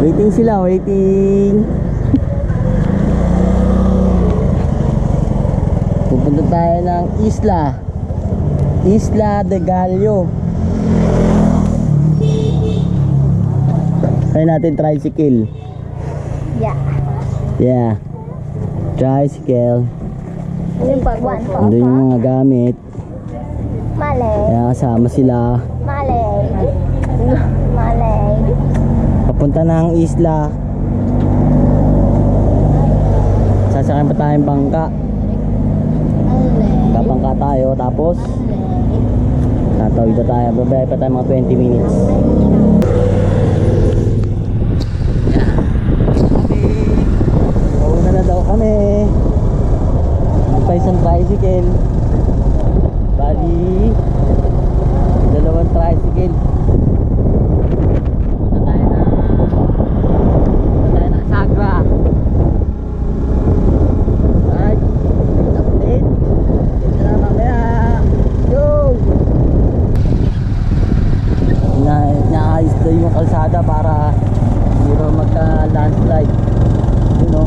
Waiting sila, waiting. Pupunta tayo ng isla. Isla de Gallo. Kaya natin tricycle. Yeah. Yeah. Tricycle. Andun yung mga gamit. Malay. Kaya kasama sila. Malay. Papunta na ang isla. Sasakyan pa tayong bangka. Kapangka tayo. Tapos, tatawid na tayo. Babay pa tayo mga 20 minutes. Mauna na daw kami. Pa isang tricycle. Bali, dalawang tricycle. Punta tayo na Punta tayo na Sagra. Right. Update. Ito na mamaya. Yo! Na, naayos daw yung kalsada para hindi raw magka-landslide. Yun o.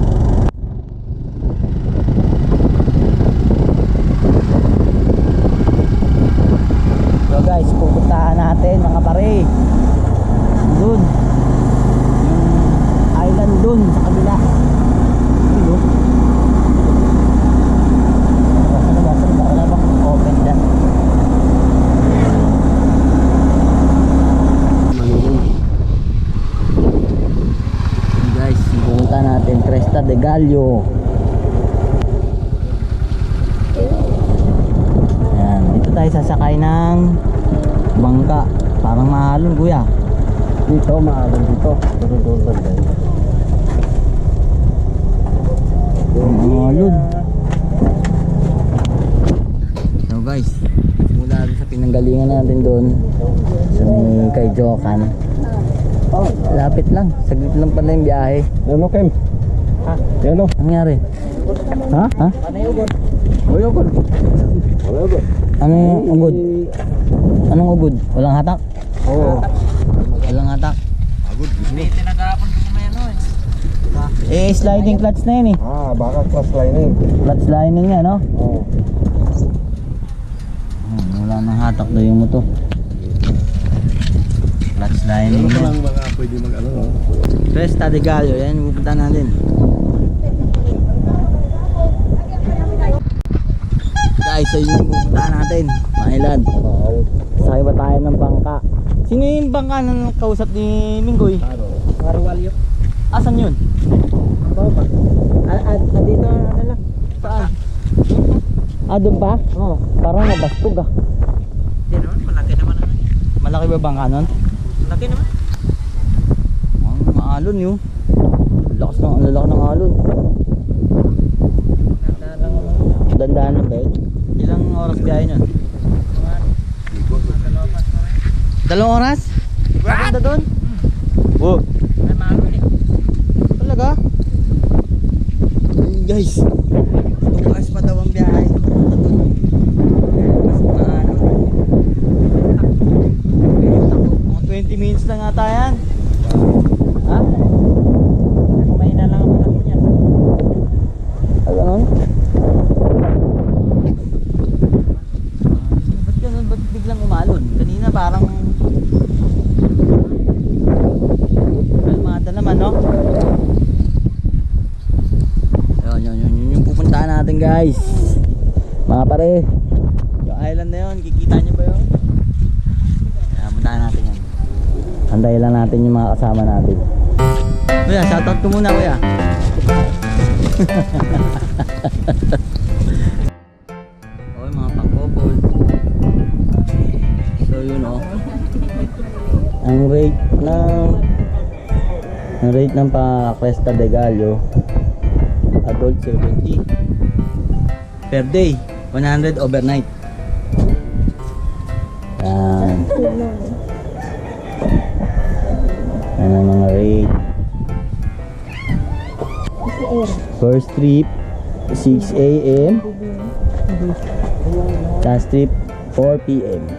So guys, pupuntahan natin mga pare. Doon. Yung island doon sa kabila. Yun o. Basta na basta na wala bang open dyan. Yun, Guys, pupunta natin Gallo. Ayan, dito tayo sasakay ng bangka. Parang mahalon kuya. Dito, mahalon dito. Dito, Mahalon. So guys, mula sa pinanggalingan natin doon sa may kay Jokan. Oh, lapit lang. Saglit lang pala yung biyahe. Ano, Kem? Ha? Ano? Ano nangyari? Ha? Ha? O. Wala ba? Ano yung ugod? Anong ugod? Walang hatak? Oo. Walang hatak. Agod. May tinagapon ko sa may ano eh. Eh, sliding clutch na yun eh. Ah, baka cross lining. Clutch lining yan, no? Oo. Hmm, wala nang hatak daw yung moto. Clutch lining Ano yan. lang mga pwede mag ano, no? Cresta de Gallo, yan pupunta natin. Guys, so yun yung pupunta natin. Oo. Sakay ba tayo ng bangka? Sino yung bangka na kausap ni Minggoy? Marwalyo. Asan yun? Bawa pa. Ah, ah, dito, ano lang? Saan? Ah, doon pa? Oo. Parang nabastog ah. Hindi naman, malaki naman ano. Malaki ba bangka nun? Malaki naman. Ang maalon yun. Lakas ng, ang lalaki ng alon. Dandaan na ba yun? Ilang oras biyahe nun? Dalawang oras? Papunta doon? Oh, May malo eh. talaga? Ayun guys. Two hours pa daw ang biyahe. Papunta doon. Mas maano. Mga 20 minutes na nga tayo yan. Ha? Kumain na lang ako ng niya. Ano nun? Ba't ganun? Ba't biglang umalon? Kanina parang kalmada naman, no? Yun, yun, yun, yun yung pupuntahan natin guys. Mga pare. Yung island na yun, kikita nyo ba yun? Puntahan natin yan. Andayin lang natin yung mga kasama natin. Kuya, shoutout ko muna kuya. Okay mga pangkopol So yun oh. Ang rate ng Ang rate ng pa Cresta de Gallo Adult 70 per day 100 overnight. Yan. Yan ang mga rate. First trip 6 a.m. last trip 4 p.m.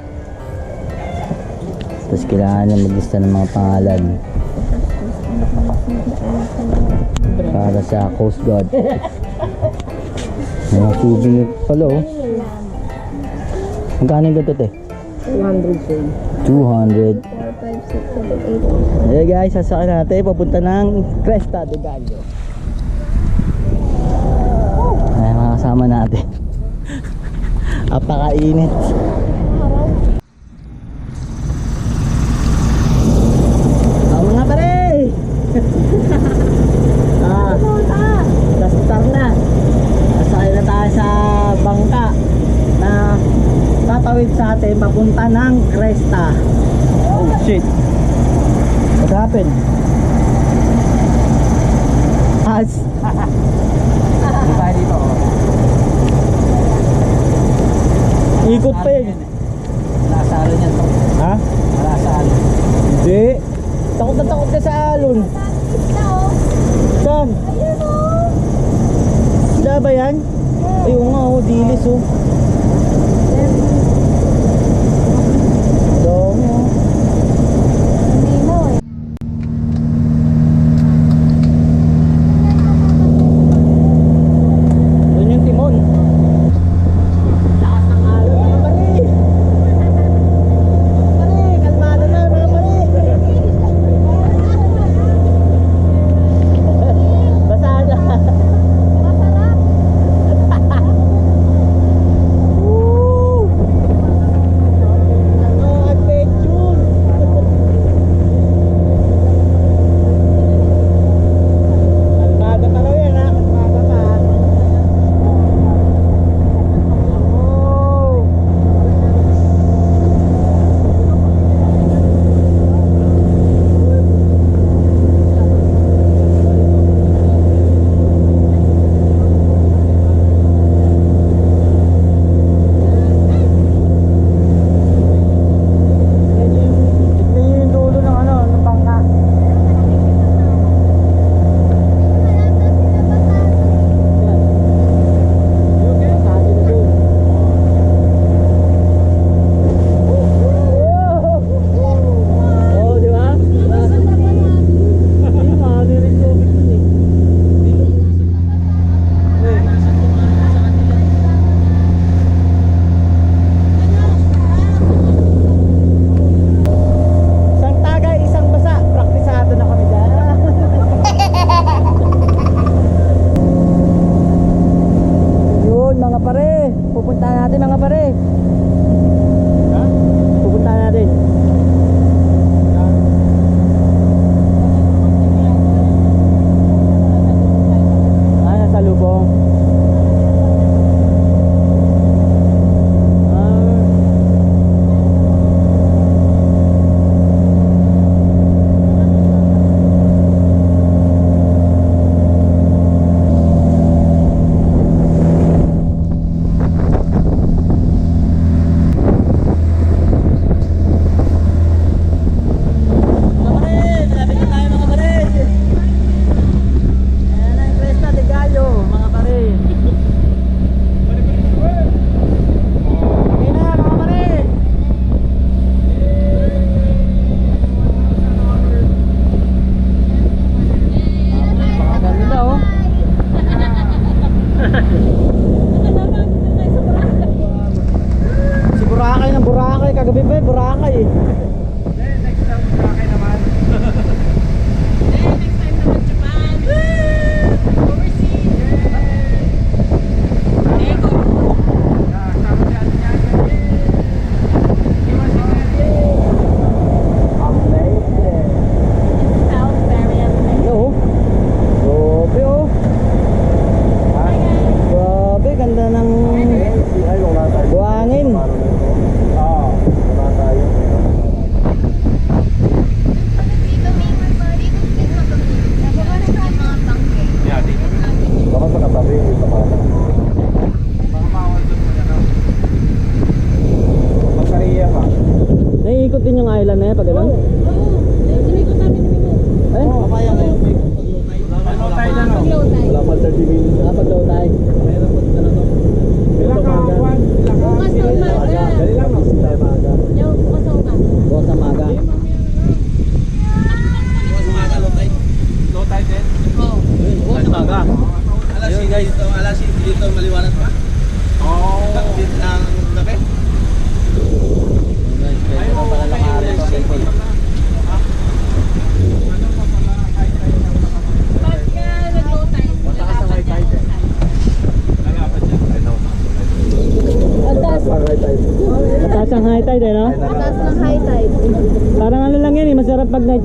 tapos kailangan na maglista ng mga pangalan. Para sa Coast Guard. Mga souvenir pala. Magkano yung ganito te? 200 sir. 200. 4, 5, 6, 7, 8. Hey guys, sasakyan natin. Papunta ng Cresta de Gallo. Ayan, mga kasama natin. Apakainit. What happened?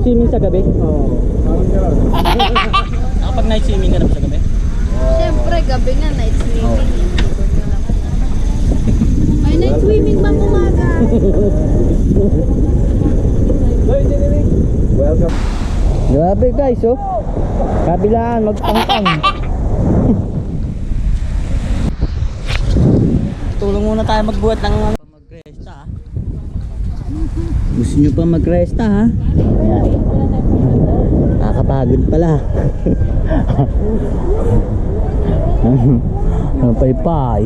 Masarap pag night swimming sa gabi. Oo. Nakapag night swimming ka na sa gabi? Siyempre, gabi nga, night swimming. May night swimming bang umaga? Welcome. Grabe guys, oh. Kabilaan, magpangpang. Tulong muna tayo magbuhat ng. Gusto nyo pa magresta ha? Ayan. Nakakapagod pala. Ang paypay.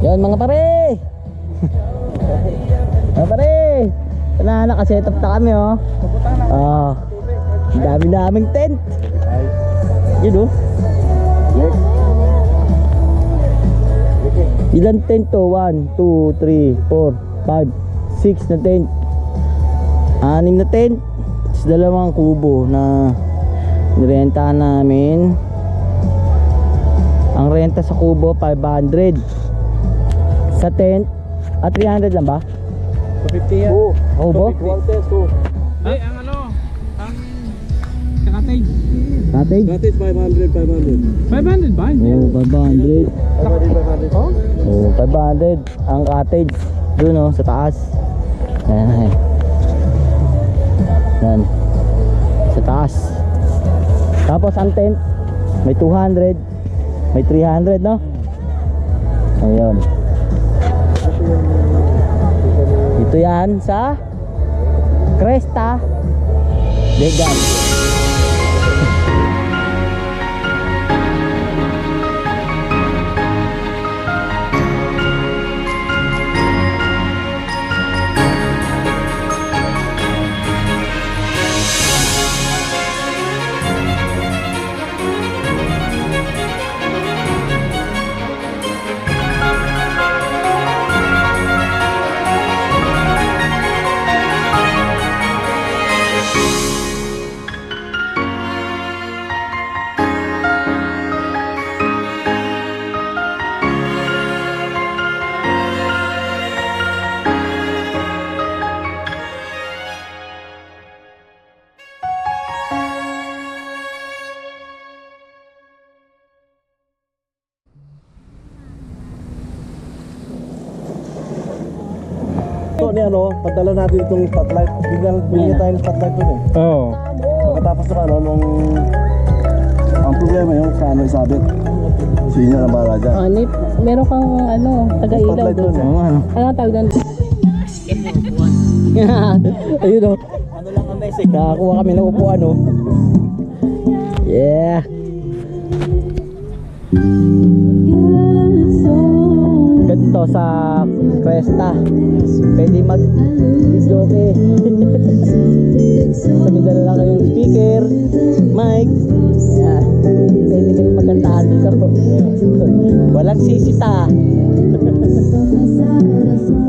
Mga pare! mga pare! Na nakaset up na kami oh. Ang dami-daming tent. Yun oh. Ilan tent to? 1, 2, 3, 4, 5, 6 na tent. Anim na tent. Tapos dalawang kubo na nirenta namin. Ang renta sa kubo 500. Sa tent, at 300 lang ba? 250 yan. Oo. Kubo? 110 Eh, ang ano, ang cottage. Cottage? Cottage 500, 500. 500 ba? Oo, 500. 500, 500. Oh? Oo, 500 ang cottage. Doon oh, sa taas. Ayan, ayan. Yan. Sa taas. Tapos ang tent, may 200, may 300, no? Ayun. Ito yan sa Cresta Vegan. Ni ano, padala natin itong spotlight. Bigyan, bigyan tayo ng spotlight dun eh. Oo. Pagkatapos ng ano, nung... Ang problema yung sa ano isabit. Sige na ang bahala dyan. Ano, meron kang ano, taga-ilaw Spotlight doon. dun eh. Oo, ano? Ano ang tawag doon? Ayun oh. Ano lang kami, sig. Nakakuha kami ng upuan oh. Yeah. Ganito sa Cresta. Pwede mag video okay. Sabi dala lang kayong speaker, mic. Yeah. Pwede kayong magantahan dito. Walang sisita.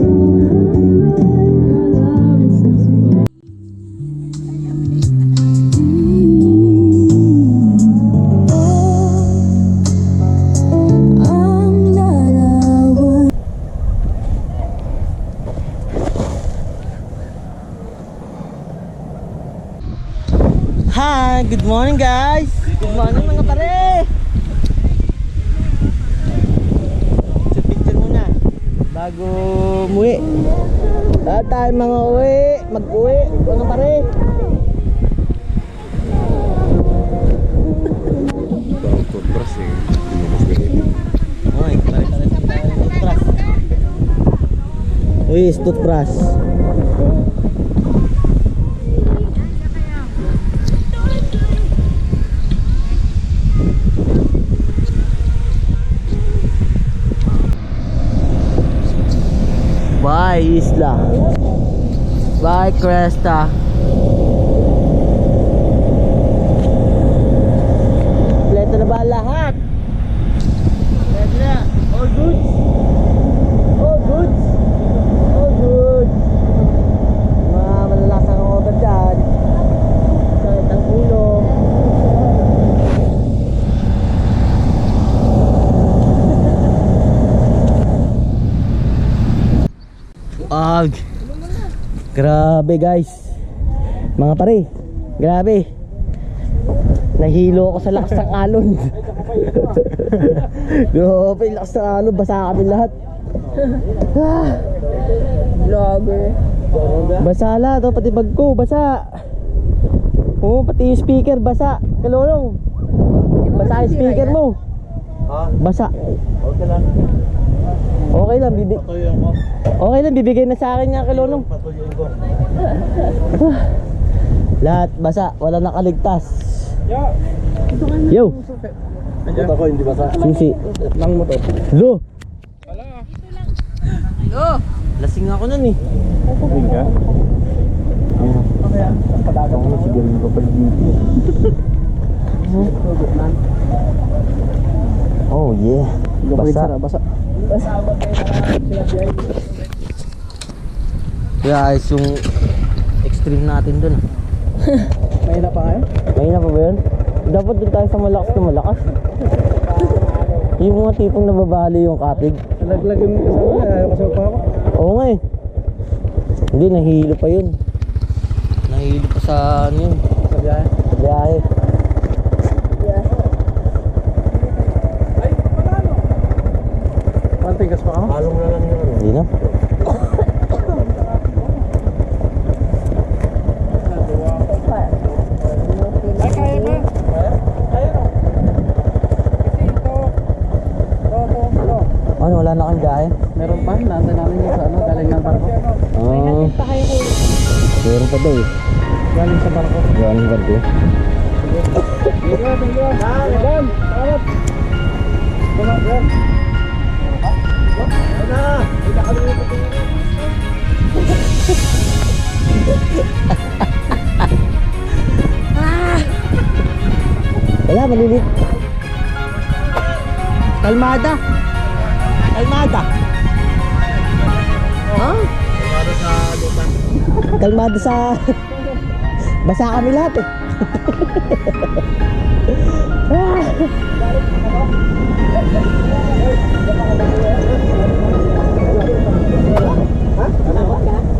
good morning guys. Good morning mga pare. Picture muna bago umuwi. Lahat tayo mga uwi, mag-uwi, mga pare. Oy, pare-pare tayo ng toothbrush. Cresta Grabe guys. Mga pare. Grabe. Nahilo ako sa lakas ng alon. Grabe, lakas ng alon. Basa kami lahat. Ah. Vlogger. Basa lahat, oh, pati bag ko, basa. Oo, pati yung speaker, basa. Kalulong. Basa yung speaker mo. Ha? Basa. Okay lang. Okay lang, bibi ako. okay lang, bibigay na sa akin niya kalulong. Patuloy ko. Lahat basa, wala nakaligtas. Yo, Ba't ako hindi basa? susi. Lang mo to. Lo. Lo. Lasing ako nun eh. Tingin ka? Padagang mo siguro yung kapal dito. Oh yeah. Basa. Basa. Guys, yung extreme natin dun. ah. May na pa kayo? Mahina pa ba yun? Dapat dun tayo sa malakas na malakas. yung mga tipong nababali yung katig. Nalaglag yung kasama. Ayaw kasama pa ako. Oo nga eh. Hindi, nahihilo pa yun. Nahihilo pa sa ano yun. Sa biyahe. Sa biyahe. Mantigas pa ka? Halong na lang yun. Hindi na. malilit. Kalmada. Kalmada. Ha? Huh? Kalmada sa Basa kami lahat eh. ah. Ha?